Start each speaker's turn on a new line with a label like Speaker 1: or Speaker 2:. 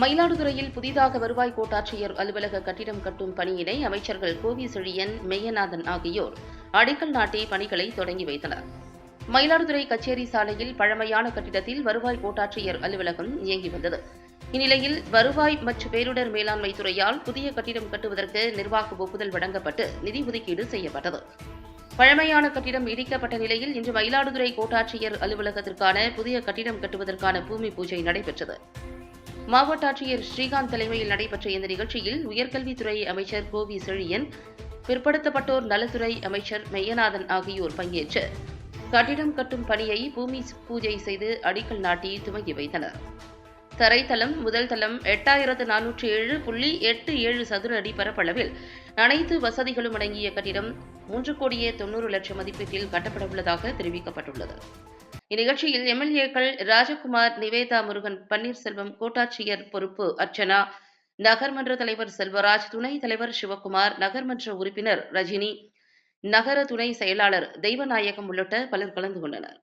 Speaker 1: மயிலாடுதுறையில் புதிதாக வருவாய் கோட்டாட்சியர் அலுவலக கட்டிடம் கட்டும் பணியினை அமைச்சர்கள் கோவி செழியன் மெய்யநாதன் ஆகியோர் அடிக்கல் நாட்டி பணிகளை தொடங்கி வைத்தனர். மயிலாடுதுறை கச்சேரி சாலையில் பழமையான கட்டிடத்தில் வருவாய் கோட்டாட்சியர் அலுவலகம் இயங்கி வந்தது. இந்நிலையில் வருவாய் மற்றும் பேரிடர் மேலாண்மை துறையால் புதிய கட்டிடம் கட்டுவதற்கு நிர்வாக ஒப்புதல் வழங்கப்பட்டு நிதி ஒதுக்கீடு செய்யப்பட்டது. பழமையான கட்டிடம் இடிக்கப்பட்ட நிலையில் இன்று மயிலாடுதுறை கோட்டாட்சியர் அலுவலகத்திற்கான புதிய கட்டிடம் கட்டுவதற்கான பூமி பூஜை நடைபெற்றது. மாவட்ட ஆட்சியர் ஸ்ரீகாந்த் தலைமையில் நடைபெற்ற இந்த நிகழ்ச்சியில் உயர்கல்வித்துறை அமைச்சர் கோவி செழியன் பிற்படுத்தப்பட்டோர் நலத்துறை அமைச்சர் மெய்யநாதன் ஆகியோர் பங்கேற்று கட்டிடம் கட்டும் பணியை பூமி பூஜை செய்து அடிக்கல் நாட்டி துவங்கி வைத்தனர். தரைத்தளம் முதல் தளம் எட்டாயிரத்து நானூற்றி ஏழு புள்ளி எட்டு ஏழு சதுர அடி பரப்பளவில் அனைத்து வசதிகளும் அடங்கிய கட்டிடம் மூன்று கோடியே தொண்ணூறு லட்சம் மதிப்பீட்டில் கட்டப்பட உள்ளதாக தெரிவிக்கப்பட்டுள்ளது. இந்நிகழ்ச்சியில் எம்எல்ஏக்கள் ராஜகுமார் நிவேதா முருகன் பன்னீர்செல்வம் கோட்டாட்சியர் பொறுப்பு அர்ச்சனா நகர்மன்ற தலைவர் செல்வராஜ் துணைத் தலைவர் சிவகுமார் நகர்மன்ற உறுப்பினர் ரஜினி நகர துணை செயலாளர் தெய்வநாயகம் உள்ளிட்ட பலர் கலந்து கொண்டனர்.